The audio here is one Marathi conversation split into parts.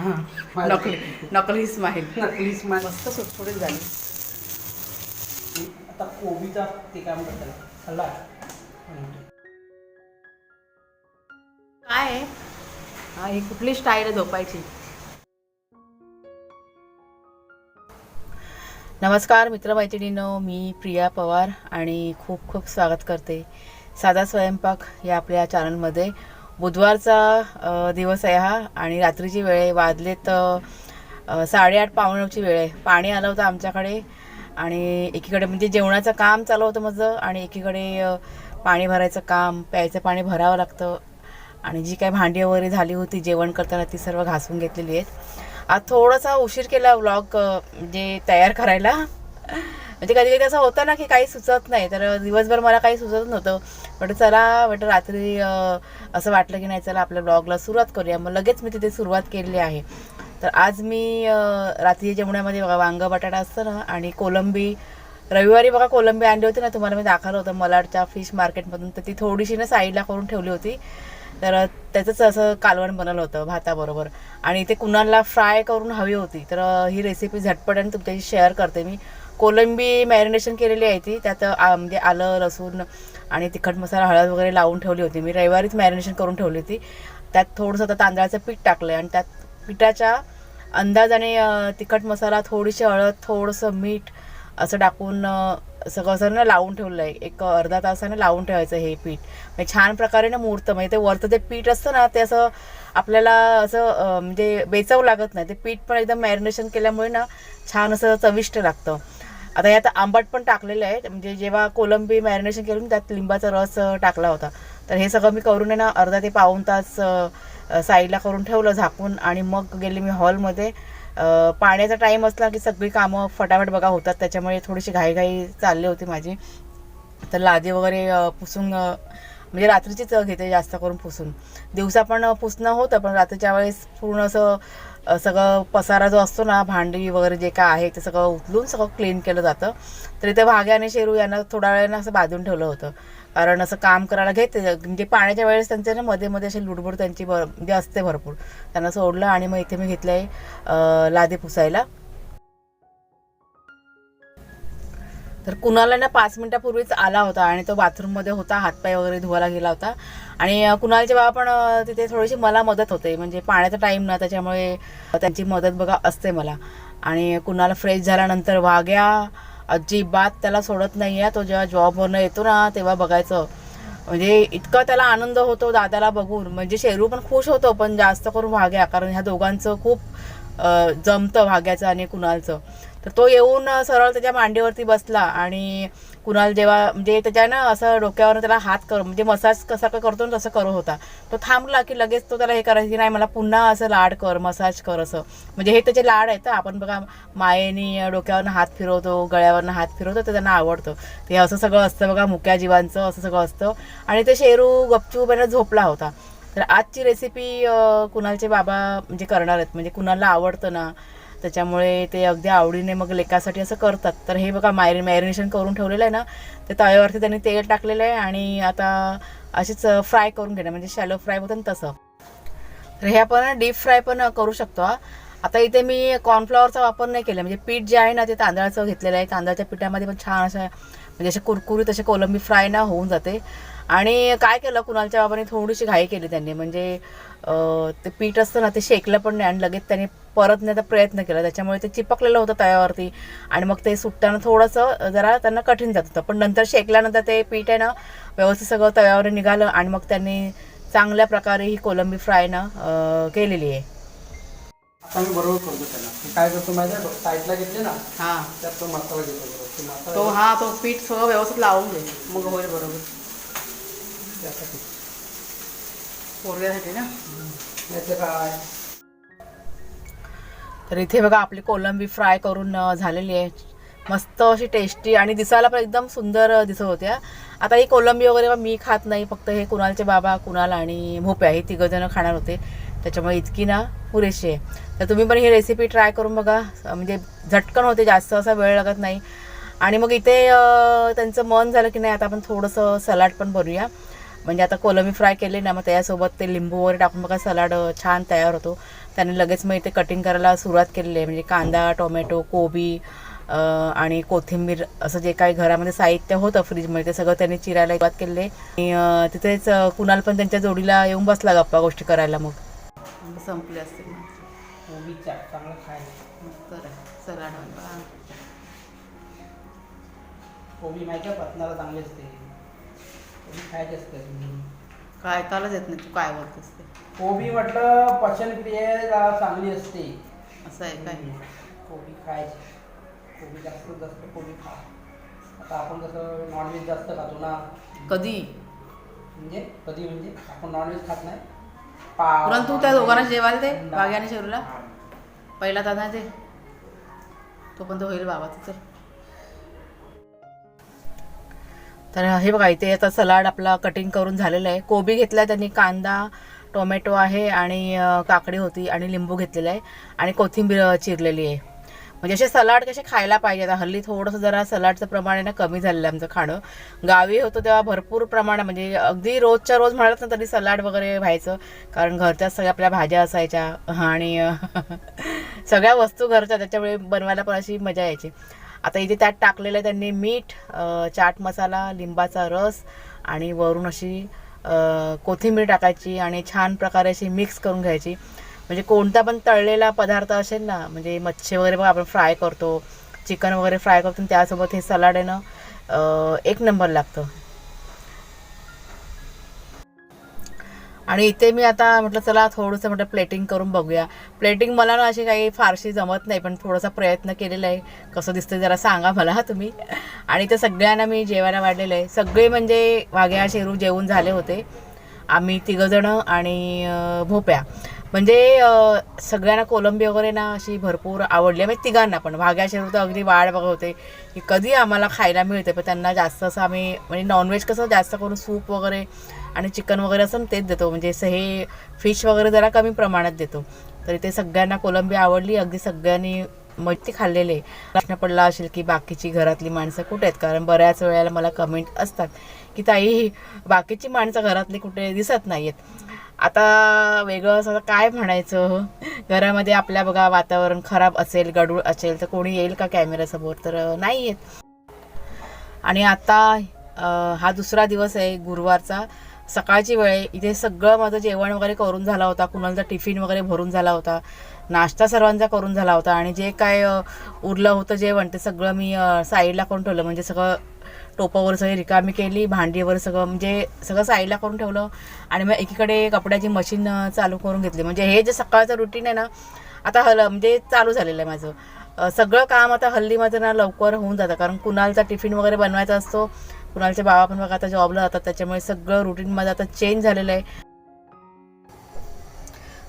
हां नकली नकली स्माईल नकली स्माईल मस्त सुटसुटीत झाली. आता कोबीचा ते काय म्हणतात त्याला? काय? आहे हा ही कुठली स्टाईल आहे झोपायची? नमस्कार मित्रमैत्रिणींनो मी प्रिया पवार आणि खूप खूप स्वागत करते साधा स्वयंपाक या आपल्या चॅनलमध्ये बुधवारचा दिवस आहे हा आणि रात्रीची वेळ आहे. वाजलेत साडेआठ पावणे नऊची वेळ आहे. पाणी आलं होतं आमच्याकडे आणि एकीकडे म्हणजे जेवणाचं काम चालू होतं माझं आणि एकीकडे पाणी भरायचं काम प्यायचं पाणी भरावं लागतं आणि जी काय भांडी वगैरे झाली होती जेवण करताना ती सर्व घासून घेतलेली आहेत. आज थोडासा उशीर केला व्लॉग म्हणजे तयार करायला. म्हणजे कधी कधी असं होतं ना की काही सुचत नाही तर दिवसभर मला काही सुचत नव्हतं. म्हटलं चला म्हटलं रात्री असं वाटलं की नाही चला आपल्या ब्लॉगला सुरुवात करूया. मग लगेच मी तिथे सुरुवात केलेली आहे. तर आज मी रात्री जेवणामध्ये बघा वांग बटाटा असतं ना आणि कोलंबी रविवारी बघा कोलंबी आणली होती ना तुम्हाला मी दाखवलं होतं मलाडच्या फिश मार्केटमधून तर ती थोडीशी ना साईडला करून ठेवली होती. तर त्याचंच असं कालवण बनवलं होतं भाताबरोबर. आणि ते कुणाला फ्राय करून हवी होती. तर ही रेसिपी झटपट आणि तुमच्याशी शेअर करते मी. कोलंबी मॅरिनेशन केलेली आहे ती. त्यात आ- म्हणजे आलं लसूण आणि तिखट मसाला हळद वगैरे लावून ठेवली होती. मी रविवारीच मॅरिनेशन करून ठेवली होती. त्यात थोडंसं आता तांदळाचं पीठ टाकलं आणि त्यात पिठाच्या अंदाजाने तिखट मसाला थोडीशी हळद थोडंसं मीठ असं टाकून सगळं असं ना लावून ठेवलं आहे एक अर्धा तासाने लावून ठेवायचं हे पीठ. म्हणजे छान प्रकारे ना मुहूर्त म्हणजे ते वरचं ते पीठ असतं ना ते असं आपल्याला असं म्हणजे बेचव लागत नाही. ते पीठ पण एकदम मॅरिनेशन केल्यामुळे ना छान असं चविष्ट लागतं. आता यात आंबट पण टाकलेलं आहे. म्हणजे जेव्हा कोलंबी मॅरिनेशन केलं त्यात लिंबाचा रस टाकला होता. तर हे सगळं मी करून आहे ना अर्धा ते पाऊण तास साईडला करून ठेवलं झाकून आणि मग गेले मी हॉलमध्ये. पाण्याचा टाईम असला की सगळी कामं फटाफट बघा होतात. त्याच्यामुळे थोडीशी घाईघाई चालली होती माझी. तर लादी वगैरे पुसून म्हणजे रात्रीचीच घेते जास्त करून पुसून. दिवसा पण पुसणं होतं पण रात्रीच्या वेळेस पूर्ण असं सगळं पसारा जो असतो ना भांडी वगैरे जे काय आहे ते सगळं उचलून सगळं क्लीन केलं जातं. तर इथे भाग्या आणि शेरू यांना थोड्या वेळानं असं बांधून ठेवलं होतं. कारण असं काम करायला घेते म्हणजे पाण्याच्या वेळेस त्यांचे ना मध्ये मध्ये अशी लुडबुड त्यांची भर म्हणजे असते भरपूर. त्यांना सोडलं आणि मग इथे मी घेतलं आहे लादी पुसायला. तर कुणाला ना पाच मिनिटापूर्वीच आला होता आणि तो बाथरूममध्ये होता हातपाय वगैरे धुवायला गेला होता. आणि अं, कुणालचे बाबा पण तिथे थोडीशी मला मदत होते. म्हणजे पाण्याचा टाईम ना त्याच्यामुळे त्यांची मदत बघा असते मला. आणि कुणाला फ्रेश झाल्यानंतर वाग्या अजिबात त्याला सोडत नाही आहे तो जेव्हा जॉबवरनं येतो ना तेव्हा बघायचं. म्हणजे इतका त्याला आनंद होतो दादाला बघून. म्हणजे शेरू पण खुश होतो पण जास्त करून वाग्या. कारण ह्या दोघांचं खूप जमतं वाग्याचं आणि कुणालचं. तर तो येऊन सरळ त्याच्या मांडीवरती बसला आणि कुणाल जेव्हा म्हणजे त्याच्या ना असं डोक्यावर त्याला हात कर म्हणजे मसाज कसा काय करतो ना तसं करत होता. तो थांबला की लगेच तो त्याला हे करायचं की नाही मला पुन्हा असं लाड कर मसाज कर असं. म्हणजे हे त्याचे लाड आहेत आपण बघा मायेने डोक्यावरनं हात फिरवतो गळ्यावरनं हात फिरवतो ते त्यांना आवडतं. ते असं सगळं असतं बघा मुक्या जीवांचं असं सगळं असतं. आणि ते शेरू गपचूप यांना झोपला होता. तर आजची रेसिपी कुणालचे बाबा म्हणजे करणार आहेत. म्हणजे कुणाला आवडतं ना त्याच्यामुळे ते अगदी आवडीने मग लेकासाठी असं करतात तर हे बघा मायरी मॅरिनेशन करून ठेवलेलं आहे ना ते तव्यावरती त्यांनी तेल टाकलेलं आहे आणि आता अशीच फ्राय करून घेणं म्हणजे शॅलो फ्राय होतं ना तसं तर हे आपण डीप फ्राय पण करू शकतो हा. आता इथे मी कॉर्नफ्लॉवरचा वापर नाही केला. म्हणजे पीठ जे आहे ना ते तांदळाचं घेतलेलं आहे. तांदळाच्या पिठामध्ये पण छान असं म्हणजे असे कुरकुरीत असे कोलंबी फ्राय ना होऊन जाते. आणि काय केलं कुणालच्या बाबाने थोडीशी घाई केली त्यांनी. म्हणजे ते पीठ असतं ना ते शेकलं पण नाही आणि लगेच त्यांनी परतण्याचा प्रयत्न केला. त्याच्यामुळे ते चिपकलेलं होतं तव्यावरती. आणि मग ते सुटताना थोडंसं जरा त्यांना कठीण जात होतं. पण नंतर शेकल्यानंतर ते पीठ आहे ना व्यवस्थित सगळं तव्यावर निघालं आणि मग त्यांनी चांगल्या प्रकारे ही कोलंबी फ्राय ना केलेली आहे. आता मी बरोबर करतो त्याला. मी काय करतो माहिती आहे साईडला घेतले ना हां. त्यात तो मसाला घेतो बरोबर. तो मसाला तो हा तो पीठ सगळं व्यवस्थित लावून घे. मग होईल बरोबर. त्यासाठी. पोरग्यासाठी ना? याचं काय? तर इथे बघा आपली कोलंबी फ्राय करून झालेली आहे. मस्त अशी टेस्टी आणि दिसायला पण एकदम सुंदर दिसत होत्या आता ही कोलंबी वगैरे मी खात नाही. फक्त हे कुणालचे बाबा कुणाल आणि भोप्या हे तिघंजणं खाणार होते. त्याच्यामुळे इतकी ना पुरेशी आहे. तर तुम्ही पण ही रेसिपी ट्राय करून बघा. म्हणजे झटकन होते जास्त असा वेळ लागत नाही. आणि मग इथे त्यांचं मन झालं की नाही आता आपण थोडंसं सलाड पण बनवूया. म्हणजे आता कोलंबी फ्राय केले ना मग त्याच्यासोबत ते लिंबू वगैरे टाकून बघा सलाड छान तयार होतो. त्याने लगेच मग इथे कटिंग करायला सुरुवात केलेली आहे. म्हणजे कांदा टोमॅटो कोबी आणि कोथिंबीर असं जे काही घरामध्ये साहित्य होतं फ्रीजमध्ये ते सगळं त्यांनी चिरायला सुरुवात केले आणि तिथेच कुणाल पण त्यांच्या जोडीला येऊन बसला गप्पा गोष्टी करायला मग. संपले असतील कोबी चाट चांगलं खायचं सलाड कोबी माहिती आहे पचनाला चांगली असते. कोबी खायची असते काय ऐकायलाच येत नाही तू काय बोलतेस ते. कोबी म्हटलं पचनक्रियेला चांगली असते. असं आहे काय? कोबी खायची. कोबी जास्त जास्त कोबी खा. आता आपण कसं नॉनव्हेज जास्त खातो ना. कधी? म्हणजे? कधी म्हणजे? आपण नॉनव्हेज खात नाही. पुरण तू त्या दोघांना जेवायला दे अंडा. बागे आणि शेरूला. पहिला दादा दे तो. पण तो होईल बाबा तिथे तर हे बघा इथे आता सलाड आपला कटिंग करून झालेलं आहे. कोबी घेतला त्यांनी कांदा टोमॅटो आहे आणि काकडी होती आणि लिंबू घेतलेला आहे. आणि कोथिंबीर चिरलेली आहे. म्हणजे असे सलाड कसे खायला पाहिजे आता हल्ली थोडंसं जरा सलाडचं प्रमाण आहे ना कमी झालेलं आहे आमचं खाणं. गावी होतं तेव्हा भरपूर प्रमाण म्हणजे अगदी रोजच्या रोज म्हणाल ना तरी सलाड वगैरे व्हायचं. कारण घरच्याच सगळ्या आपल्या भाज्या असायच्या आणि सगळ्या वस्तू घरच्या त्याच्यामुळे बनवायला पण अशी मजा यायची. आता इथे त्यात टाकलेलं आहे त्यांनी मीठ चाट मसाला लिंबाचा रस आणि वरून अशी कोथिंबीर टाकायची आणि छान प्रकारे अशी मिक्स करून घ्यायची. म्हणजे कोणता पण तळलेला पदार्थ असेल ना म्हणजे मच्छी वगैरे बघ आपण फ्राय करतो चिकन वगैरे फ्राय करतो आणि त्यासोबत हे सलाड आहे ना एक नंबर लागतं. आणि इथे मी आता म्हटलं चला थोडंसं म्हटलं प्लेटिंग करून बघूया. प्लेटिंग मला ना अशी काही फारशी जमत नाही पण थोडासा प्रयत्न केलेला आहे. कसं दिसतं जरा सांगा मला हा तुम्ही. आणि ते सगळ्यांना मी जेवायला वाढलेलं आहे. सगळे म्हणजे वाघ्या शेरू जेवून झाले होते. आम्ही तिघंजणं आणि भोप्या. म्हणजे सगळ्यांना कोलंबी वगैरे ना अशी भरपूर आवडली. म्हणजे तिघांना पण. भाग्या तर अगदी वाढ बघत होते की कधी आम्हाला खायला मिळते. पण त्यांना जास्त असं आम्ही म्हणजे नॉनव्हेज कसं जास्त करून सूप वगैरे आणि चिकन वगैरे असं तेच देतो. म्हणजे असं हे फिश वगैरे जरा कमी प्रमाणात देतो. तरी ते सगळ्यांना कोलंबी आवडली. अगदी सगळ्यांनी मच्छी खाल्लेले. प्रश्न पडला असेल की बाकीची घरातली माणसं कुठे आहेत? कारण बऱ्याच वेळेला मला कमेंट असतात की ताई बाकीची माणसं घरातली कुठे दिसत नाही आहेत आता वेगळं असं काय म्हणायचं? घरामध्ये आपल्या बघा वातावरण खराब असेल गडूळ असेल तर कोणी येईल का कॅमेऱ्यासमोर तर नाही येत. आणि आता हा दुसरा दिवस आहे गुरुवारचा. सकाळची वेळ आहे. इथे सगळं माझं जेवण वगैरे करून झाला होता. कुणाचा टिफिन वगैरे भरून झाला होता. नाश्ता सर्वांचा करून झाला होता. आणि जे काय उरलं होतं जेवण ते सगळं मी साईडला करून ठेवलं? म्हणजे सगळं टोपावर सगळी रिकामी केली भांडीवर सगळं म्हणजे सगळं साईडला करून ठेवलं आणि मग एकीकडे कपड्याची मशीन चालू करून घेतली. म्हणजे हे जे सकाळचं रुटीन आहे ना आता हल म्हणजे चालू झालेलं आहे माझं. सगळं काम आता हल्ली माझं ना लवकर होऊन जातं. कारण कुणालचा टिफिन वगैरे बनवायचा असतो कुणालचे बाबा पण बघा आता जॉबला जातात त्याच्यामुळे सगळं रुटीन माझं आता चेंज झालेलं आहे.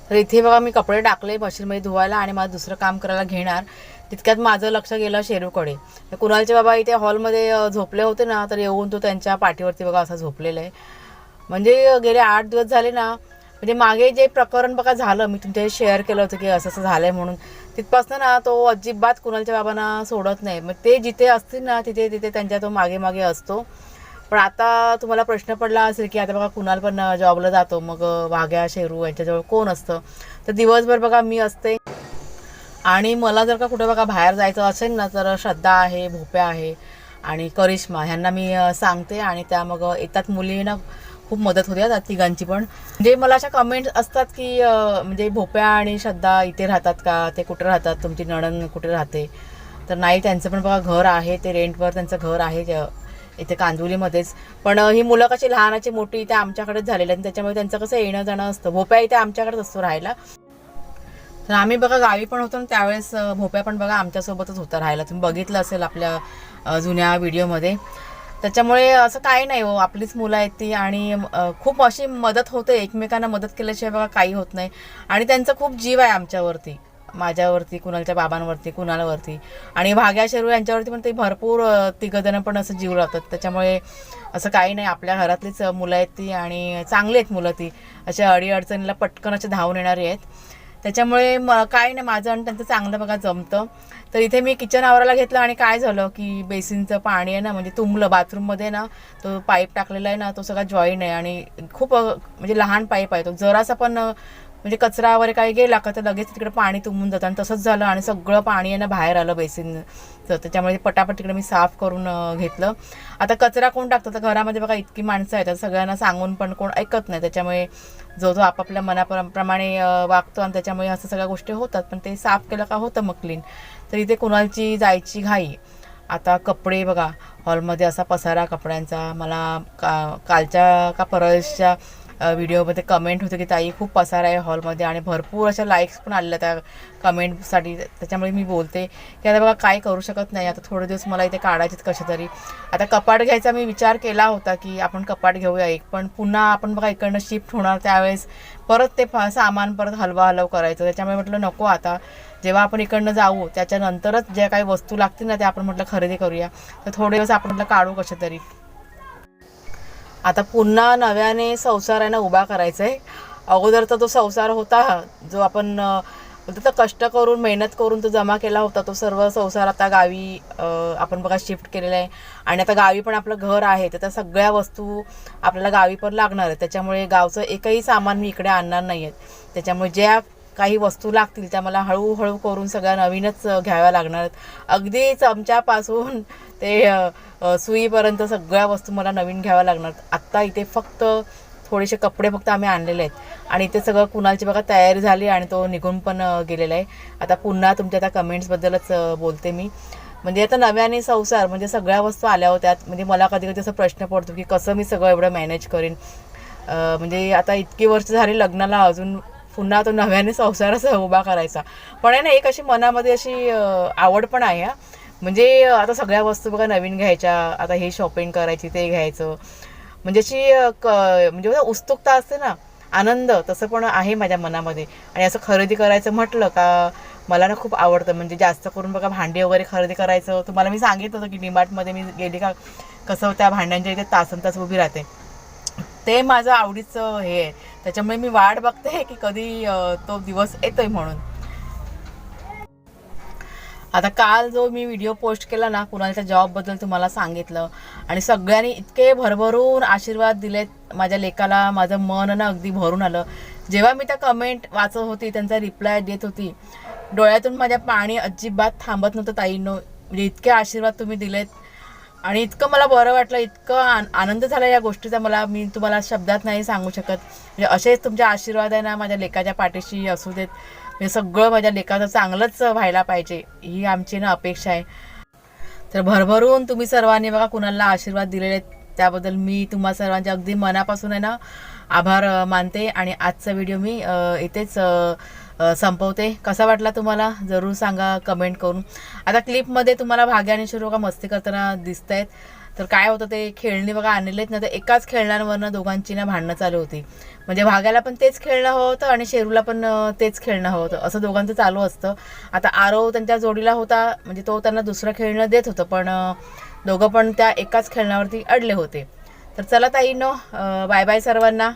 तर इथे बघा मी कपडे टाकले मशीनमध्ये धुवायला आणि मला दुसरं काम करायला घेणार. तितक्यात माझं लक्ष गेलं शेरूकडे. कुणालचे बाबा इथे हॉलमध्ये झोपले होते ना तर येऊन तो त्यांच्या पाठीवरती बघा असा झोपलेला आहे. म्हणजे गेले आठ दिवस झाले ना म्हणजे मागे जे प्रकरण बघा झालं मी तुमच्या शेअर केलं होतं की असं असं झालं आहे म्हणून. तिथपासनं ना तो अजिबात कुणालच्या बाबांना सोडत नाही. मग ते जिथे असतील ना तिथे तिथे त्यांच्या तो मागे मागे असतो. पण आता तुम्हाला प्रश्न पडला असेल की आता बघा कुणाल पण जॉबला जातो. मग वाघ्या शेरू यांच्याजवळ कोण असतं? तर दिवसभर बघा मी असते. आणि मला जर का कुठे बघा बाहेर जायचं असेल ना तर श्रद्धा आहे भोप्या आहे आणि करिश्मा ह्यांना मी सांगते आणि त्या मग येतात मुलींना खूप मदत होते त्या तिघांची पण. म्हणजे मला अशा कमेंट्स असतात की म्हणजे भोप्या आणि श्रद्धा इथे राहतात का? ते कुठे राहतात? तुमची नणन कुठे राहते? तर नाही त्यांचं पण बघा घर आहे ते रेंटवर त्यांचं घर आहे इथे कांदिवलीमध्येच. पण ही मुलं कशी लहानाची मोठी इथे आमच्याकडेच झालेली आहेत त्याच्यामुळे त्यांचं कसं येणं जाणं असतं. भोप्या इथे आमच्याकडेच असतो राहायला. तर आम्ही बघा गावी पण होतो ना त्यावेळेस भोप्या पण बघा आमच्यासोबतच होता राहायला. तुम्ही बघितलं असेल आपल्या जुन्या व्हिडिओमध्ये. त्याच्यामुळे असं काही नाही हो आपलीच मुलं आहेत ती आणि खूप अशी मदत होते. एकमेकांना मदत केल्याशिवाय बघा काही होत नाही. आणि त्यांचा खूप जीव आहे आमच्यावरती माझ्यावरती कुणालच्या बाबांवरती कुणालावरती. आणि भाग्या शेरू यांच्यावरती पण ते भरपूर अ, पण असं जीव लावतात. त्याच्यामुळे असं काही नाही आपल्या घरातलीच मुलं आहेत ती आणि चांगली आहेत मुलं ती. अशा अडीअडचणीला पटकन असे धावून येणारी आहेत. त्याच्यामुळे म काय नाही माझं आणि त्यांचं चांगलं बघा जमतं. तर इथे मी किचन आवरायला घेतलं आणि काय झालं की बेसिनचं पाणी आहे ना म्हणजे तुंबलं बाथरूममध्ये ना तो पाईप टाकलेला आहे ना तो सगळा जॉईन आहे आणि खूप म्हणजे लहान पाईप आहे तो. जरासा पण म्हणजे कचरा वगैरे काही गेला का तर लगेच तिकडे पाणी तुंबून जातं. आणि तसंच झालं आणि सगळं पाणी आहे ना बाहेर आलं बेसिन तर त्याच्यामुळे पटापट तिकडे मी साफ करून घेतलं. आता कचरा कोण टाकतं? तर घरामध्ये बघा इतकी माणसं आहेत. सगळ्यांना सांगून पण कोण ऐकत नाही. त्याच्यामुळे जो जो आपापल्या मनाप्रमाणे वागतो आणि त्याच्यामुळे असं सगळ्या गोष्टी होतात. पण ते साफ केलं का होतं मग क्लीन तर इथे कुणाची जायची घाई. आता कपडे बघा हॉलमध्ये असा पसारा कपड्यांचा. मला का कालच्या का परळच्या व्हिडिओमध्ये कमेंट होते की ताई खूप पसार आहे हॉलमध्ये आणि भरपूर अशा लाईक्स पण आलेल्या त्या कमेंटसाठी त्याच्यामुळे मी बोलते की आता बघा काय करू शकत नाही. आता थोडे दिवस मला इथे काढायचेत कसे तरी. आता कपाट घ्यायचा मी विचार केला होता की आपण कपाट घेऊया एक. पण पुन्हा आपण बघा इकडनं शिफ्ट होणार त्यावेळेस परत ते फ- सामान परत हलवा हलव करायचं. त्याच्यामुळे म्हटलं नको आता. जेव्हा आपण इकडनं जाऊ त्याच्यानंतरच ज्या काही वस्तू लागतील ना त्या आपण म्हटलं खरेदी करूया. तर थोडे दिवस आपण म्हटलं काढू कसे तरी. आता पुन्हा नव्याने संसार आहे ना उभा करायचा आहे अगोदरचा तो संसार होता जो आपण तर कष्ट करून मेहनत करून तो जमा केला होता तो सर्व संसार आता गावी आपण बघा शिफ्ट केलेला आहे. आणि आता गावी पण आपलं घर आहे तर त्या सगळ्या वस्तू आपल्याला गावी पण लागणार आहेत. त्याच्यामुळे गावचं एकही सामान मी इकडे आणणार नाही आहेत त्याच्यामुळे ज्या काही वस्तू लागतील त्या मला हळूहळू करून सगळ्या नवीनच घ्याव्या लागणार आहेत. अगदी चमच्यापासून ते सुईपर्यंत सगळ्या वस्तू मला नवीन घ्याव्या लागणार. आत्ता इथे फक्त थोडेसे कपडे फक्त आम्ही आणलेले आहेत. आणि इथे सगळं कुणालची बघा तयारी झाली आणि तो निघून पण गेलेला आहे. आता पुन्हा तुमच्या त्या कमेंट्सबद्दलच बोलते मी. म्हणजे आता नव्याने संसार म्हणजे सगळ्या वस्तू आल्या होत्या. म्हणजे मला कधी कधी असा प्रश्न पडतो की कसं मी सगळं एवढं मॅनेज करेन? म्हणजे आता इतकी वर्ष झाली लग्नाला अजून पुन्हा तो नव्याने संसारच उभा करायचा. पण आहे ना एक अशी मनामध्ये अशी आवड पण आहे हा. म्हणजे आता सगळ्या वस्तू बघा नवीन घ्यायच्या. आता हे शॉपिंग करायची ते घ्यायचं. म्हणजे अशी क म्हणजे उत्सुकता असते ना. आनंद तसं पण आहे माझ्या मनामध्ये. आणि असं खरेदी करायचं म्हटलं का मला ना खूप आवडतं. म्हणजे जास्त करून बघा भांडी वगैरे खरेदी करायचं. तुम्हाला मी सांगितलं होतं की डीमार्टमध्ये मी गेली का कसं त्या भांड्यांच्या इथे तासन तास उभी राहते. ते माझं आवडीचं हे आहे. त्याच्यामुळे मी वाट बघते की कधी तो दिवस येतोय म्हणून. आता काल जो मी व्हिडिओ पोस्ट केला ना कुणालच्या जॉबबद्दल तुम्हाला सांगितलं. आणि सगळ्यांनी इतके भरभरून आशीर्वाद दिलेत माझ्या लेखाला माझं मन ना अगदी भरून आलं. जेव्हा मी त्या कमेंट वाचत होती त्यांचा रिप्लाय देत होती डोळ्यातून माझ्या पाणी अजिबात थांबत नव्हतं ताईंनो म्हणजे इतके आशीर्वाद तुम्ही दिलेत. आणि इतकं मला बरं वाटलं इतकं आनंद झाला या गोष्टीचा मला. मी तुम्हाला शब्दात नाही सांगू शकत. म्हणजे असेच तुमचे आशीर्वाद आहे ना माझ्या लेखाच्या पाठीशी असू देत. म्हणजे सगळं माझ्या लेखाचं चांगलंच व्हायला पाहिजे ही आमची ना अपेक्षा आहे. तर भरभरून तुम्ही सर्वांनी बघा कुणाला आशीर्वाद दिलेले आहेत त्याबद्दल मी तुम्हा सर्वांचे अगदी मनापासून आहे ना आभार मानते आणि आजचा व्हिडिओ मी इथेच संपवते. कसा वाटला तुम्हाला? जरूर सांगा कमेंट करून. आता क्लिपमध्ये तुम्हाला भाग्याने आणि का मस्ती करताना दिसत आहेत तर काय होतं ते खेळणी बघा आणलेले आहेत ना तर एकाच खेळण्यांवरनं दोघांची ना भांडणं चालू होती. म्हणजे भाग्याला पण तेच खेळणं हवं होतं आणि शेरूला पण तेच खेळणं हवं होतं. असं दोघांचं चालू असतं. आता आरव त्यांच्या जोडीला होता म्हणजे तो त्यांना दुसरं खेळणं देत होतं पण दोघं पण त्या एकाच खेळण्यावरती अडले होते. तर चला ताईनो बाय बाय सर्वांना.